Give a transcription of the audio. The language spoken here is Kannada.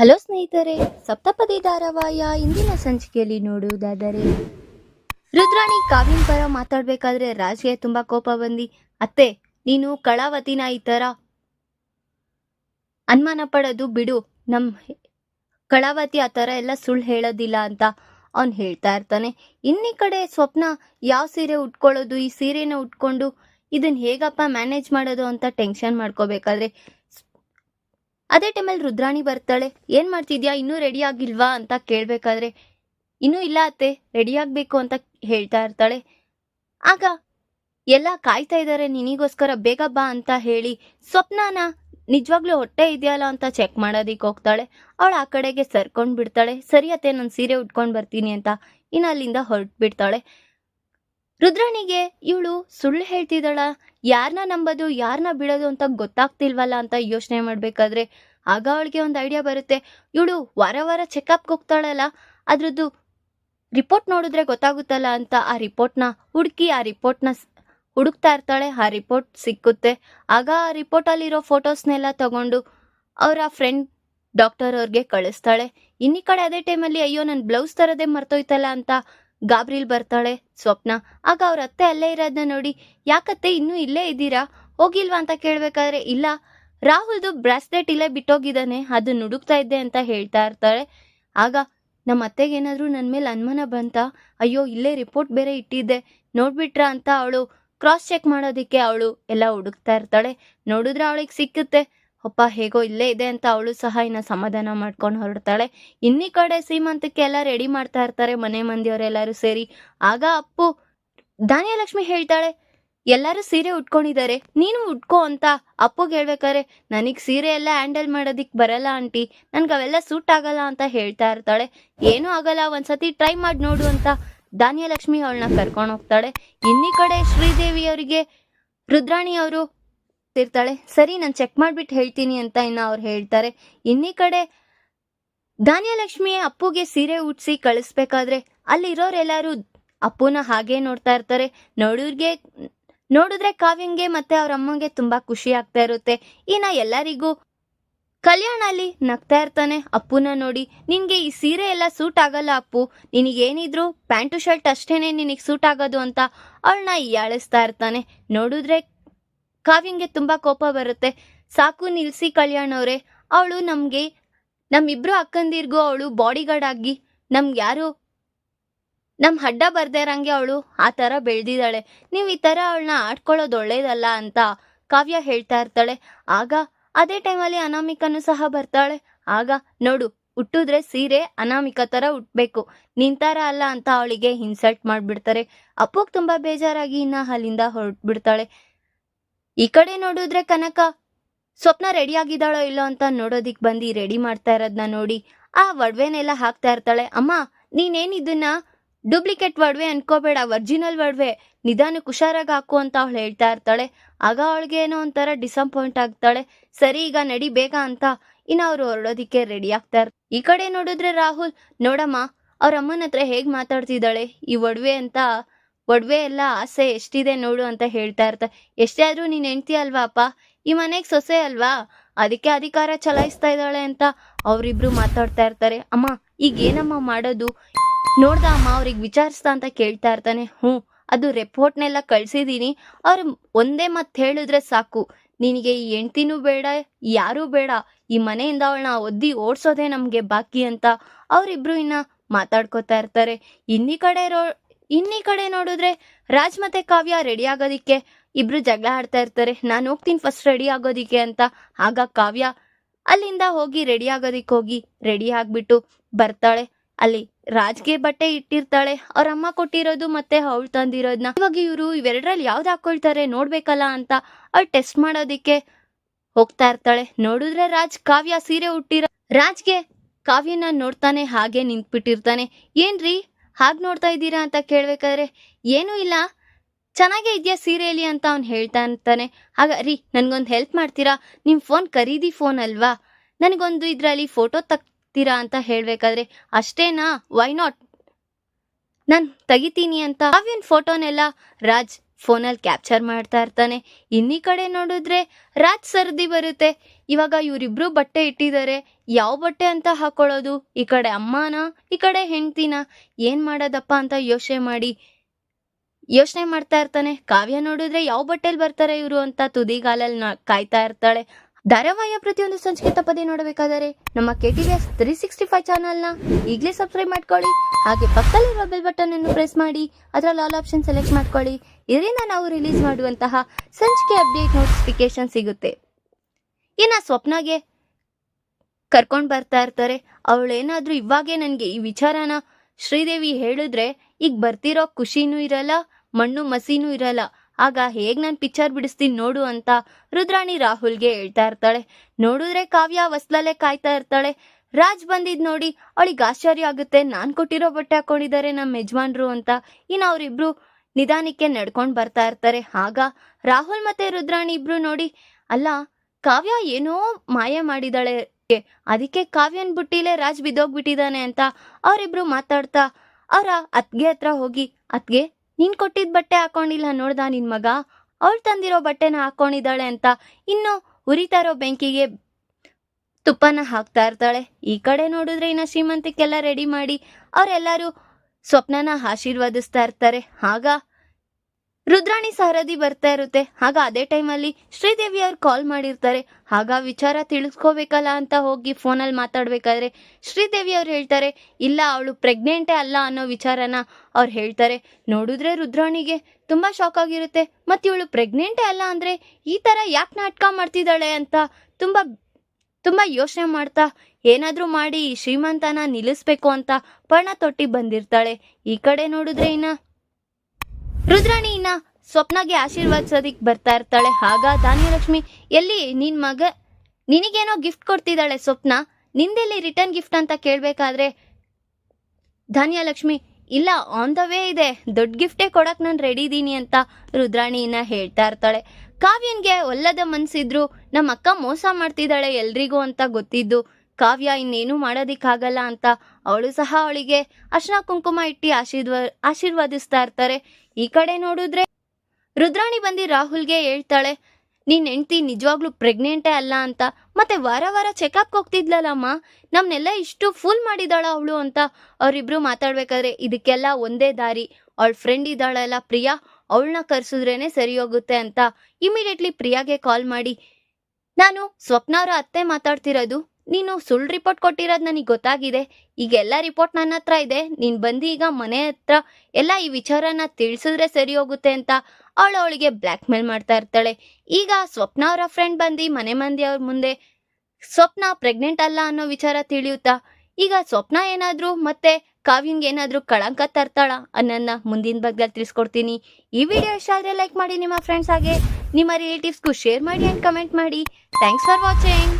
ಹಲೋ ಸ್ನೇಹಿತರೆ, ಸಪ್ತಪದಿ ಧಾರಾವಾಹಿಯ ಇಂದಿನ ಸಂಚಿಕೆಯಲ್ಲಿ ನೋಡುವುದಾದರೆ, ರುದ್ರಾಣಿ ಕಾವ್ಯನ್ ಪರ ಮಾತಾಡ್ಬೇಕಾದ್ರೆ ರಾಜ್ಗೆ ತುಂಬಾ ಕೋಪ ಬಂದಿ. ಅತ್ತೆ, ನೀನು ಕಳಾವತಿನ ಈ ತರ ಅನುಮಾನ ಪಡೋದು ಬಿಡು. ನಮ್ಮ ಕಳಾವತಿ ಆ ಥರ ಎಲ್ಲ ಸುಳ್ಳು ಹೇಳೋದಿಲ್ಲ ಅಂತ ಅವ್ನು ಹೇಳ್ತಾ ಇರ್ತಾನೆ. ಇನ್ನಿ ಕಡೆ ಸ್ವಪ್ನ ಯಾವ ಸೀರೆ ಉಟ್ಕೊಳ್ಳೋದು, ಈ ಸೀರೆನ ಉಟ್ಕೊಂಡು ಇದನ್ನ ಹೇಗಪ್ಪ ಮ್ಯಾನೇಜ್ ಮಾಡೋದು ಅಂತ ಟೆನ್ಷನ್ ಮಾಡ್ಕೋಬೇಕಾದ್ರೆ ಅದೇ ಟೈಮಲ್ಲಿ ರುದ್ರಾಣಿ ಬರ್ತಾಳೆ, ಏನ್ ಮಾಡ್ತಿದ್ಯಾ? ಇನ್ನೂ ರೆಡಿ ಆಗಿಲ್ವಾ? ಅಂತ ಕೇಳ್ಬೇಕಾದ್ರೆ, ಇನ್ನೂ ಇಲ್ಲ ಅತ್ತೆ ರೆಡಿ ಆಗ್ಬೇಕು ಅಂತ ಹೇಳ್ತಾ ಇರ್ತಾಳೆ. ಆಗ ಎಲ್ಲ ಕಾಯ್ತಾ ಇದ್ದಾರೆ ನಿನಿಗೋಸ್ಕರ ಬೇಗ ಬಾ ಅಂತ ಹೇಳಿ ಸ್ವಪ್ನನ ನಿಜವಾಗ್ಲೂ ಹೊಟ್ಟೆ ಇದೆಯಲ್ಲ ಅಂತ ಚೆಕ್ ಮಾಡೋದಿಕ್ಕೆ ಹೋಗ್ತಾಳೆ. ಅವಳು ಆ ಕಡೆಗೆ ಸರ್ಕೊಂಡು ಬಿಡ್ತಾಳೆ, ಸರಿ ಅತ್ತೆ, ನಾನು ಸೀರೆ ಉಟ್ಕೊಂಡು ಬರ್ತೀನಿ ಅಂತ ಇನ್ನು ಅಲ್ಲಿಂದ ಹೊರಟು ಬಿಡ್ತಾಳೆ. ರುದ್ರಾಣಿಗೆ, ಇವಳು ಸುಳ್ಳು ಹೇಳ್ತಿದ್ದಾಳ? ಯಾರನ್ನ ನಂಬೋದು ಯಾರನ್ನ ಬಿಡೋದು ಅಂತ ಗೊತ್ತಾಗ್ತಿಲ್ವಲ್ಲ? ಅಂತ ಯೋಚನೆ ಮಾಡ್ಬೇಕಾದ್ರೆ ಆಗ ಅವಳಿಗೆ ಒಂದು ಐಡಿಯಾ ಬರುತ್ತೆ. ಇವಳು ವಾರ ವಾರ ಚೆಕಪ್ಗೆ ಹೋಗ್ತಾಳಲ್ಲ, ಅದರದ್ದು ರಿಪೋರ್ಟ್ ನೋಡಿದ್ರೆ ಗೊತ್ತಾಗುತ್ತಲ್ಲ ಅಂತ ಆ ರಿಪೋರ್ಟ್ನ ಹುಡುಕಿ, ಆ ರಿಪೋರ್ಟ್ನ ಹುಡುಕ್ತಾ ಇರ್ತಾಳೆ, ಆ ರಿಪೋರ್ಟ್ ಸಿಕ್ಕುತ್ತೆ. ಆಗ ಆ ರಿಪೋರ್ಟಲ್ಲಿರೋ ಫೋಟೋಸ್ನೆಲ್ಲ ತಗೊಂಡು ಅವರ ಫ್ರೆಂಡ್ ಡಾಕ್ಟರ್ ಅವ್ರಿಗೆ ಕಳಿಸ್ತಾಳೆ. ಇನ್ನಿ ಕಡೆ ಅದೇ ಟೈಮಲ್ಲಿ ಅಯ್ಯೋ ನನ್ನ ಬ್ಲೌಸ್ ತರೋದೇ ಮರ್ತೋಯ್ತಲ್ಲ ಅಂತ ಗಾಬ್ರಿಲ್ ಬರ್ತಾಳೆ ಸ್ವಪ್ನ. ಆಗ ಅವ್ರ ಅತ್ತೆ ಅಲ್ಲೇ ಇರೋದನ್ನ ನೋಡಿ, ಯಾಕತ್ತೆ, ಇನ್ನೂ ಇಲ್ಲೇ ಇದ್ದೀರಾ? ಹೋಗಿಲ್ವಾ? ಅಂತ ಕೇಳಬೇಕಾದ್ರೆ, ಇಲ್ಲ ರಾಹುಲ್ದು ಬ್ರಾಸ್ಲೆಟ್ ಇಲ್ಲೇ ಬಿಟ್ಟೋಗಿದ್ದಾನೆ, ಅದು ಹುಡುಕ್ತಾ ಇದ್ದೆ ಅಂತ ಹೇಳ್ತಾ ಇರ್ತಾಳೆ ಆಗ ನಮ್ಮ ಅತ್ತೆಗೆ ಏನಾದರೂ ನನ್ನ ಮೇಲೆ ಅನುಮಾನ ಬಂತ? ಅಯ್ಯೋ, ಇಲ್ಲೇ ರಿಪೋರ್ಟ್ ಬೇರೆ ಇಟ್ಟಿದ್ದೆ. ನೋಡ್ಬಿಟ್ರಾ ಅಂತ ಅವಳು. ಕ್ರಾಸ್ ಚೆಕ್ ಮಾಡೋದಕ್ಕೆ ಅವಳು ಎಲ್ಲ ಹುಡುಕ್ತಾ ಇರ್ತಾಳೆ. ನೋಡಿದ್ರೆ ಅವಳಿಗೆ ಸಿಕ್ಕುತ್ತೆ. ಅಪ್ಪ, ಹೇಗೋ ಇಲ್ಲೇ ಇದೆ ಅಂತ ಅವಳು ಸಹ ಇನ್ನ ಸಮಾಧಾನ ಮಾಡ್ಕೊಂಡು ಹೊರಡ್ತಾಳೆ. ಇನ್ನಿ ಕಡೆ ಸೀಮಂತಕ್ಕೆ ಎಲ್ಲ ರೆಡಿ ಮಾಡ್ತಾ ಇರ್ತಾರೆ, ಮನೆ ಮಂದಿಯವರೆಲ್ಲರೂ ಸೇರಿ. ಆಗ ಅಪ್ಪು ದಾನಿಯಲಕ್ಷ್ಮಿ ಹೇಳ್ತಾಳೆ ಎಲ್ಲರೂ ಸೀರೆ ಉಟ್ಕೊಂಡಿದ್ದಾರೆ. ನೀನು ಉಟ್ಕೋ ಅಂತ ಅಪ್ಪುಗೆ ಹೇಳ್ಬೇಕಾರೆ ನನಗ್ ಸೀರೆ ಎಲ್ಲ ಹ್ಯಾಂಡಲ್ ಮಾಡೋದಿಕ್ ಬರಲ್ಲ ಆಂಟಿ. ನನ್ಗೆ ಅವೆಲ್ಲ ಸೂಟ್ ಆಗಲ್ಲ ಅಂತ ಹೇಳ್ತಾ ಇರ್ತಾಳೆ. ಏನೂ ಆಗಲ್ಲ. ಒಂದ್ಸತಿ ಟ್ರೈ ಮಾಡಿ ನೋಡು ಅಂತ ಧಾನ್ಯಲಕ್ಷ್ಮಿ ಅವಳನ್ನ ಕರ್ಕೊಂಡು ಹೋಗ್ತಾಳೆ. ಇನ್ನಿ ಕಡೆ ಶ್ರೀದೇವಿ ಅವರಿಗೆ ರುದ್ರಾಣಿ ಅವರು ಇರ್ತಾಳೆ. ಸರಿ, ನಾನು ಚೆಕ್ ಮಾಡ್ಬಿಟ್ಟು ಹೇಳ್ತೀನಿ ಅಂತ ಇನ್ನ ಅವ್ರು ಹೇಳ್ತಾರೆ. ಇನ್ನಿ ಕಡೆ ಧಾನ್ಯಲಕ್ಷ್ಮಿ ಅಪ್ಪುಗೆ ಸೀರೆ ಉಟ್ಸಿ ಕಳಿಸ್ಬೇಕಾದ್ರೆ ಅಲ್ಲಿರೋರೆಲ್ಲರೂ ಅಪ್ಪುನ ಹಾಗೆ ನೋಡ್ತಾ ಇರ್ತಾರೆ. ನೋಡಿದ್ರೆ ನೋಡಿದ್ರೆ ಕಾವ್ಯಂಗೆ ಮತ್ತೆ ಅವ್ರ ಅಮ್ಮಂಗೆ ತುಂಬಾ ಖುಷಿ ಆಗ್ತಾ ಇರುತ್ತೆ. ಇನ್ನ ಎಲ್ಲರಿಗೂ ಕಲ್ಯಾಣ ಅಲ್ಲಿ ನಗ್ತಾ ಇರ್ತಾನೆ ಅಪ್ಪುನ ನೋಡಿ. ನಿನ್ಗೆ ಈ ಸೀರೆ ಎಲ್ಲ ಸೂಟ್ ಆಗಲ್ಲ ಅಪ್ಪು. ನಿನಗೇನಿದ್ರು ಪ್ಯಾಂಟು, ಶರ್ಟ್ ಅಷ್ಟೇನೆ ನಿನಗೆ ಸೂಟ್ ಆಗೋದು ಅಂತ ಅವಳನ್ನ ಹೀಯಾಳಿಸ್ತಾ ಇರ್ತಾನೆ. ನೋಡಿದ್ರೆ ಕಾವ್ಯಂಗೆ ತುಂಬಾ ಕೋಪ ಬರುತ್ತೆ. ಸಾಕು ನಿಲ್ಸಿ ಕಲ್ಯಾಣ ಅವರೇ. ಅವಳು ನಮ್ಗೆ ನಮ್ಮಿಬ್ರು ಅಕ್ಕಂದಿರ್ಗೂ ಅವಳು ಬಾಡಿಗಾರ್ಡ್ ಆಗಿ ನಮ್ಗೆ ಯಾರು ನಮ್ ಹಡ್ಡ ಬರ್ದೇ ಇರಂಗೆ ಅವಳು ಆ ತರ ಬೆಳ್ದಿದ್ದಾಳೆ. ನೀವು ಈ ಥರ ಅವಳನ್ನ ಆಡ್ಕೊಳ್ಳೋದು ಒಳ್ಳೇದಲ್ಲ ಅಂತ ಕಾವ್ಯ ಹೇಳ್ತಾ ಇರ್ತಾಳೆ. ಆಗ ಅದೇ ಟೈಮಲ್ಲಿ ಅನಾಮಿಕನು ಸಹ ಬರ್ತಾಳೆ. ಆಗ ನೋಡು ಉಟ್ಟಿದ್ರೆ ಸೀರೆ ಅನಾಮಿಕ ತರ ಉಟ್ಬೇಕು ನಿಂತಾರ ಅಲ್ಲ ಅಂತ ಅವಳಿಗೆ ಇನ್ಸಲ್ಟ್ ಮಾಡ್ಬಿಡ್ತಾರೆ. ಅಪ್ಪಗೆ ತುಂಬಾ ಬೇಜಾರಾಗಿ ಇನ್ನ ಅಲ್ಲಿಂದ ಹೊರಟ್ಬಿಡ್ತಾಳೆ. ಈ ಕಡೆ ನೋಡಿದ್ರೆ ಕನಕ ಸ್ವಪ್ನ ರೆಡಿ ಆಗಿದ್ದಾಳೋ ಇಲ್ಲೋ ಅಂತ ನೋಡೋದಿಕ್ ಬಂದು ರೆಡಿ ಮಾಡ್ತಾ ಇರೋದನ್ನ ನೋಡಿ. ಆ ಒಡವೆನೆಲ್ಲ ಹಾಕ್ತಾ ಇರ್ತಾಳೆ. ಅಮ್ಮ ನೀನೇನ್ ಇದನ್ನ ಡೂಪ್ಲಿಕೇಟ್ ಒಡವೆ ಅನ್ಕೋಬೇಡ ಒರಿಜಿನಲ್ ಒಡವೆ ನಿಧಾನಕ್ಕೆ ಹುಷಾರಾಗಿ ಹಾಕು ಅಂತ ಅವಳು ಹೇಳ್ತಾ ಇರ್ತಾಳೆ. ಆಗ ಅವಳಿಗೆ ಏನೋ ಒಂಥರ ಡಿಸಪಾಯಿಂಟ್ ಆಗ್ತಾಳೆ. ಸರಿ, ಈಗ ನಡಿ, ಬೇಗ ಅಂತ. ಇನ್ನು ಅವರು ಹೊರಡೋದಿಕ್ಕೆ ರೆಡಿ ಆಗ್ತಾ ಇರ್ತಾರೆ ಈ ಕಡೆ ನೋಡಿದ್ರೆ ರಾಹುಲ್, ನೋಡಮ್ಮ, ಅವ್ರ ಅಮ್ಮನ ಹತ್ರ ಹೇಗ್ ಮಾತಾಡ್ತಿದ್ದಾಳೆ? ಈ ಒಡವೆ ಅಂತ ಒಡವೆ ಎಲ್ಲ ಆಸೆ ಎಷ್ಟಿದೆ ನೋಡು ಅಂತ ಹೇಳ್ತಾ ಇರ್ತಾರೆ ಎಷ್ಟೇ ಆದ್ರೂ ನೀನ್ ಹೆಂಡ್ತಿ ಅಲ್ವಾ ಅಪ್ಪ? ಈ ಮನೆಗ್ ಸೊಸೆ ಅಲ್ವಾ? ಅದಕ್ಕೆ ಅಧಿಕಾರ ಚಲಾಯಿಸ್ತಾ ಇದ್ದಾಳೆ ಅಂತ ಅವರಿಬ್ರು ಮಾತಾಡ್ತಾ ಇರ್ತಾರೆ. ಅಮ್ಮ ಈಗ ಏನಮ್ಮ ಮಾಡೋದು? ನೋಡ್ದ ಅಮ್ಮ ಅವ್ರಿಗೆ ವಿಚಾರಿಸ್ತಾ ಅಂತ ಕೇಳ್ತಾ ಇರ್ತಾನೆ. ಹ್ಞೂ ಅದು ರಿಪೋರ್ಟ್ನೆಲ್ಲ ಕಳ್ಸಿದ್ದೀನಿ ಅವ್ರು ಒಂದೇ ಮತ್ತೆ ಹೇಳಿದ್ರೆ ಸಾಕು. ನಿನಗೆ ಈ ಹೆಂಡ್ತಿನೂ ಬೇಡ, ಯಾರೂ ಬೇಡ. ಈ ಮನೆಯಿಂದ ಅವಳನ್ನ ಒದ್ದಿ ಓಡಿಸೋದೇ ನಮಗೆ ಬಾಕಿ ಅಂತ ಅವರಿಬ್ರು ಇನ್ನ ಮಾತಾಡ್ಕೋತಾ ಇರ್ತಾರೆ. ಇನ್ನಿ ಕಡೆ ರೋ, ಇನ್ನಿ ಕಡೆ ನೋಡಿದ್ರೆ ರಾಜ್ ಮತ್ತೆ ಕಾವ್ಯ ರೆಡಿ ಆಗೋದಿಕ್ಕೆ ಇಬ್ರು ಜಗಳ ಆಡ್ತಾ ಇರ್ತಾರೆ. ನಾನು ಹೋಗ್ತೀನಿ ಫಸ್ಟ್ ರೆಡಿ ಆಗೋದಿಕ್ಕೆ ಅಂತ. ಆಗ ಕಾವ್ಯ ಅಲ್ಲಿಂದ ಹೋಗಿ ರೆಡಿ ಆಗೋದಿಕ್ಕೆ ಹೋಗಿ ರೆಡಿ ಆಗ್ಬಿಟ್ಟು ಬರ್ತಾಳೆ. ಅಲ್ಲಿ ರಾಜ್ಗೆ ಬಟ್ಟೆ ಇಟ್ಟಿರ್ತಾಳೆ. ಅವ್ರ ಅಮ್ಮ ಕೊಟ್ಟಿರೋದು ಮತ್ತೆ ಅವಳು ತಂದಿರೋದನ್ನ ಇವಾಗ ಇವರು ಇವೆರಡರಲ್ಲಿ ಯಾವ್ದು ಹಾಕೊಳ್ತಾರೆ ನೋಡ್ಬೇಕಲ್ಲ ಅಂತ ಅವ್ಳು ಟೆಸ್ಟ್ ಮಾಡೋದಿಕ್ಕೆ ಹೋಗ್ತಾ ಇರ್ತಾಳೆ. ನೋಡಿದ್ರೆ ರಾಜ್ ಕಾವ್ಯ ಸೀರೆ ಉಟ್ಟಿರೋ ರಾಜ್ಗೆ ಕಾವ್ಯನ ನೋಡ್ತಾನೆ, ಹಾಗೆ ನಿಂತ್ಬಿಟ್ಟಿರ್ತಾನೆ. ಏನ್ರಿ? ಹಾಗೆ ನೋಡ್ತಾ ಇದ್ದೀರಾ ಅಂತ ಕೇಳ್ಬೇಕಾದ್ರೆ, ಏನೂ ಇಲ್ಲ. ಚೆನ್ನಾಗೇ ಇದೆಯಾ ಸೀರೆಯಲ್ಲಿ ಅಂತ ಅವ್ನು ಹೇಳ್ತಾ ಇರ್ತಾನೆ. ಹಾಗ ರೀ, ನನ್ಗೊಂದು ಹೆಲ್ಪ್ ಮಾಡ್ತೀರಾ? ನಿಮ್ಮ ಫೋನ್ ಖರೀದಿ ಫೋನ್ ಅಲ್ವಾ? ನನಗೊಂದು ಇದರಲ್ಲಿ ಫೋಟೋ ತಗ್ತೀರಾ ಅಂತ ಹೇಳಬೇಕಾದ್ರೆ, ಅಷ್ಟೇನಾ? ವೈ ನಾಟ್ ನಾನು ತೆಗಿತೀನಿ ಅಂತ. ಕಾವ್ಯನ್ ಫೋಟೋನೆಲ್ಲ ರಾಜ್ ಫೋನಲ್ಲಿ ಕ್ಯಾಪ್ಚರ್ ಮಾಡ್ತಾ ಇರ್ತಾನೆ. ಇನ್ನಿ ಕಡೆ ನೋಡಿದ್ರೆ ರಾಜ್ ಸರ್ದಿ ಬರುತ್ತೆ. ಇವಾಗ ಇವರಿಬ್ರು ಬಟ್ಟೆ ಇಟ್ಟಿದ್ದಾರೆ ಯಾವ ಬಟ್ಟೆ ಅಂತ ಹಾಕೊಳ್ಳೋದು? ಈ ಕಡೆ ಅಮ್ಮನ? ಈ ಕಡೆ ಹೆಂಡ್ತಿನ? ಏನು ಮಾಡೋದಪ್ಪ ಅಂತ ಯೋಚನೆ ಮಾಡಿ ಯೋಚನೆ ಮಾಡ್ತಾ ಇರ್ತಾನೆ. ಕಾವ್ಯ ನೋಡಿದ್ರೆ ಯಾವ ಬಟ್ಟೆಲಿ ಬರ್ತಾರೆ ಇವರು ಅಂತ ತುದಿಗಾಲಲ್ಲಿ ಕಾಯ್ತಾ ಇರ್ತಾಳೆ. ಧಾರಾವಾಹಿಯ ಪ್ರತಿಯೊಂದು ಸಂಚಿಕೆ ತಪ್ಪದೇ ನೋಡಬೇಕಾದರೆ ನಮ್ಮ K T S three sixty five ಚಾನಲ್ನ ಈಗಲೇ ಸಬ್ಸ್ಕ್ರೈಬ್ ಮಾಡ್ಕೊಳ್ಳಿ. ಹಾಗೆ ಪಕ್ಕದಲ್ಲಿರುವ ಬೆಲ್ ಬಟನ್ ಅನ್ನು ಪ್ರೆಸ್ ಮಾಡಿ, ಅದರಲ್ಲಿ ಆಲ್ ಆಪ್ಷನ್ ಸೆಲೆಕ್ಟ್ ಮಾಡ್ಕೊಳ್ಳಿ. ಇದರಿಂದ ನಾವು ರಿಲೀಸ್ ಮಾಡುವಂತಹ ಸಂಚಿಕೆ ಅಪ್ಡೇಟ್ ನೋಟಿಫಿಕೇಶನ್ ಸಿಗುತ್ತೆ. ಇನ್ನು ಸ್ವಪ್ನಗೆ ಕರ್ಕೊಂಡು ಬರ್ತಾ ಇರ್ತಾರೆ. ಅವಳೇನಾದ್ರೂ ಇವಾಗೇ ನನಗೆ ಈ ವಿಚಾರನ ಶ್ರೀದೇವಿ ಹೇಳಿದ್ರೆ, ಈಗ ಬರ್ತಿರೋ ಖುಷಿನೂ ಇರಲ್ಲ, ಮಣ್ಣು ಮಸಿನೂ ಇರಲ್ಲ. ಆಗ ಹೇಗ್ ನಾನು ಪಿಕ್ಚರ್ ಬಿಡಿಸ್ತೀನಿ ನೋಡು ಅಂತ ರುದ್ರಾಣಿ ರಾಹುಲ್ಗೆ ಹೇಳ್ತಾ ಇರ್ತಾಳೆ. ನೋಡಿದ್ರೆ ಕಾವ್ಯ ಹೊಸ್ಲಲ್ಲೇ ಕಾಯ್ತಾ ಇರ್ತಾಳೆ. ರಾಜ್ ಬಂದಿದ್ ನೋಡಿ ಅವಳಿಗೆ ಆಶ್ಚರ್ಯ ಆಗುತ್ತೆ. ನಾನ್ ಕೊಟ್ಟಿರೋ ಬಟ್ಟೆ ಹಾಕೊಂಡಿದ್ದಾರೆ ನಮ್ಮ ಯಜಮಾನ್ರು ಅಂತ. ಇನ್ನು ಅವರಿಬ್ರು ನಿಧಾನಕ್ಕೆ ನಡ್ಕೊಂಡು ಬರ್ತಾ ಇರ್ತಾರೆ. ಆಗ ರಾಹುಲ್ ಮತ್ತೆ ರುದ್ರಾಣಿ ಇಬ್ರು ನೋಡಿ, ಅಲ್ಲ, ಕಾವ್ಯ ಏನೋ ಮಾಯ ಮಾಡಿದಾಳೆ. ಅದಕ್ಕೆ ಕಾವ್ಯನ್ ಬುಟ್ಟಿಲೆ ರಾಜ್ ಬಿದ್ದೋಗ್ಬಿಟ್ಟಿದ್ದಾನೆ ಅಂತ ಅವರಿಬ್ರು ಮಾತಾಡ್ತಾ, ಅವರ ಅತ್ಗೆ ಹತ್ರ ಹೋಗಿ, ಅತ್ಗೆ ನೀನ್ ಕೊಟ್ಟಿದ್ ಬಟ್ಟೆ ಹಾಕೊಂಡಿಲ್ಲ ನೋಡ್ದ ನಿನ್ ಮಗ? ಅವಳು ತಂದಿರೋ ಬಟ್ಟೆನ ಹಾಕೊಂಡಿದ್ದಾಳೆ ಅಂತ ಇನ್ನು ಉರಿತಾ ಇರೋ ಬೆಂಕಿಗೆ ತುಪ್ಪನ ಹಾಕ್ತಾ ಇರ್ತಾಳೆ. ಈ ಕಡೆ ನೋಡಿದ್ರೆ ಇನ್ನ ಶ್ರೀಮಂತಿಕೆಲ್ಲ ರೆಡಿ ಮಾಡಿ ಅವರೆಲ್ಲರೂ ಸ್ವಪ್ನನ ಆಶೀರ್ವದಿಸ್ತಾ ಇರ್ತಾರೆ. ಆಗ ರುದ್ರಾಣಿ ಸಹರದಿ ಬರ್ತಾ ಇರುತ್ತೆ. ಆಗ ಅದೇ ಟೈಮಲ್ಲಿ ಶ್ರೀದೇವಿ ಅವ್ರು ಕಾಲ್ ಮಾಡಿರ್ತಾರೆ. ಆಗ ವಿಚಾರ ತಿಳಿಸ್ಕೋಬೇಕಲ್ಲ ಅಂತ ಹೋಗಿ ಫೋನಲ್ಲಿ ಮಾತಾಡ್ಬೇಕಾದ್ರೆ ಶ್ರೀದೇವಿ ಅವ್ರು ಹೇಳ್ತಾರೆ, ಇಲ್ಲ ಅವಳು ಪ್ರೆಗ್ನೆಂಟೇ ಅಲ್ಲ ಅನ್ನೋ ವಿಚಾರನ ಅವ್ರು ಹೇಳ್ತಾರೆ. ನೋಡಿದ್ರೆ ರುದ್ರಾಣಿಗೆ ತುಂಬಾ ಶಾಕ್ ಆಗಿರುತ್ತೆ. ಮತ್ತೆ ಇವಳು ಪ್ರೆಗ್ನೆಂಟೇ ಅಲ್ಲ ಅಂದ್ರೆ ಈ ತರ ಯಾಕೆ ನಾಟಕ ಮಾಡ್ತಿದ್ದಾಳೆ ಅಂತ ತುಂಬಾ ತುಂಬಾ ಯೋಚನೆ ಮಾಡ್ತಾ ಏನಾದರೂ ಮಾಡಿ ಶ್ರೀಮಂತನ ನಿಲ್ಲಿಸ್ಬೇಕು ಅಂತ ಪಣ ತೊಟ್ಟಿ ಬಂದಿರ್ತಾಳೆ. ಈ ಕಡೆ ನೋಡಿದ್ರೆ ಇನ್ನ ರುದ್ರಾಣಿ ಇನ್ನ ಸ್ವಪ್ನಗೆ ಆಶೀರ್ವಾದಿಸೋದಿಕ್ ಬರ್ತಾ ಇರ್ತಾಳೆ. ಆಗ ಧಾನ್ಯಲಕ್ಷ್ಮಿ, ಎಲ್ಲಿ ನಿನ್ ಮಗ? ನಿನಗೇನೋ ಗಿಫ್ಟ್ ಕೊಡ್ತಿದ್ದಾಳೆ ಸ್ವಪ್ನ? ನಿಂದೆಲ್ಲಿ ರಿಟರ್ನ್ ಗಿಫ್ಟ್ ಅಂತ ಕೇಳ್ಬೇಕಾದ್ರೆ ಧಾನ್ಯಲಕ್ಷ್ಮಿ, ಇಲ್ಲ ಆನ್ ದ ವೇ ಇದೆ. ದೊಡ್ಡ ಗಿಫ್ಟೇ ಕೊಡಕ್ ನಾನು ರೆಡಿ ಇದೀನಿ ಅಂತ ರುದ್ರಾಣಿಯನ್ನ ಹೇಳ್ತಾ ಇರ್ತಾಳೆ. ಕಾವ್ಯನ್ಗೆ ಒಲ್ಲದ ಮನ್ಸಿದ್ರು, ನಮ್ಮ ಅಕ್ಕ ಮೋಸ ಮಾಡ್ತಿದ್ದಾಳೆ ಎಲ್ರಿಗೂ ಅಂತ ಗೊತ್ತಿದ್ದು, ಕಾವ್ಯ ಇನ್ನೇನು ಮಾಡೋದಿಕ್ಕಾಗಲ್ಲ ಅಂತ ಅವಳು ಸಹ ಅವಳಿಗೆ ಅರ್ಶನ ಕುಂಕುಮ ಇಟ್ಟು ಆಶೀರ್ವ, ಆಶೀರ್ವಾದಿಸ್ತಾ ಇರ್ತಾರೆ. ಈ ಕಡೆ ನೋಡಿದ್ರೆ ರುದ್ರಾಣಿ ಬಂದು ರಾಹುಲ್ಗೆ ಹೇಳ್ತಾಳೆ, ನೀನ್ ಹೆಂಡ್ತಿ ನಿಜವಾಗ್ಲೂ ಪ್ರೆಗ್ನೆಂಟೇ ಅಲ್ಲ ಅಂತ. ಮತ್ತೆ ವಾರ ವಾರ ಚೆಕಪ್ಗೆ ಹೋಗ್ತಿದ್ಲಲ್ಲಮ್ಮ? ನಮ್ನೆಲ್ಲ ಇಷ್ಟು ಫುಲ್ ಮಾಡಿದಾಳ ಅವಳು ಅಂತ ಅವರಿಬ್ರು ಮಾತಾಡ್ಬೇಕಾದ್ರೆ ಇದಕ್ಕೆಲ್ಲ ಒಂದೇ ದಾರಿ. ಅವಳ ಫ್ರೆಂಡ್ ಇದ್ದಾಳಲ್ಲ ಪ್ರಿಯಾ ಅವಳನ್ನ ಕರ್ಸಿದ್ರೇನೆ ಸರಿ ಹೋಗುತ್ತೆ ಅಂತ. ಇಮಿಡಿಯೇಟ್ಲಿ ಪ್ರಿಯಾಗೆ ಕಾಲ್ ಮಾಡಿ, ನಾನು ಸ್ವಪ್ನ ಅವರ ಅತ್ತೆ ಮಾತಾಡ್ತಿರೋದು. ನೀನು ಸುಳ್ಳು ರಿಪೋರ್ಟ್ ಕೊಟ್ಟಿರೋದು ನನಗೆ ಗೊತ್ತಾಗಿದೆ. ಈಗ ಎಲ್ಲ ರಿಪೋರ್ಟ್ ನನ್ನ ಹತ್ರ ಇದೆ. ನೀನು ಬಂದು ಈಗ ಮನೆ ಹತ್ರ ಎಲ್ಲ ಈ ವಿಚಾರನ ತಿಳಿಸಿದ್ರೆ ಸರಿ ಹೋಗುತ್ತೆ ಅಂತ ಅವಳು ಅವಳಿಗೆ ಬ್ಲ್ಯಾಕ್ ಮೇಲ್ ಮಾಡ್ತಾ ಇರ್ತಾಳೆ. ಈಗ ಸ್ವಪ್ನ ಅವರ ಫ್ರೆಂಡ್ ಬಂದು ಮನೆ ಮಂದಿ ಅವ್ರ ಮುಂದೆ ಸ್ವಪ್ನ ಪ್ರೆಗ್ನೆಂಟ್ ಅಲ್ಲ ಅನ್ನೋ ವಿಚಾರ ತಿಳಿಯುತ್ತಾ? ಈಗ ಸ್ವಪ್ನ ಏನಾದರೂ ಮತ್ತೆ ಕಾವ್ಯನ್ಗೆ ಏನಾದರೂ ಕಳಂಕ ತರ್ತಾಳ? ಅನ್ನೋದನ್ನ ಮುಂದಿನ ಭಾಗದಲ್ಲಿ ತಿಳಿಸ್ಕೊಡ್ತೀನಿ. ಈ ವಿಡಿಯೋ ಇಷ್ಟ ಆದರೆ ಲೈಕ್ ಮಾಡಿ ನಿಮ್ಮ ಫ್ರೆಂಡ್ಸ್ ಹಾಗೆ. ನಿಮ್ಮ ರಿಲೇಟಿವ್ಸ್ಗೂ ಶೇರ್ ಮಾಡಿ ಆ್ಯಂಡ್ ಕಮೆಂಟ್ ಮಾಡಿ. Thanks for watching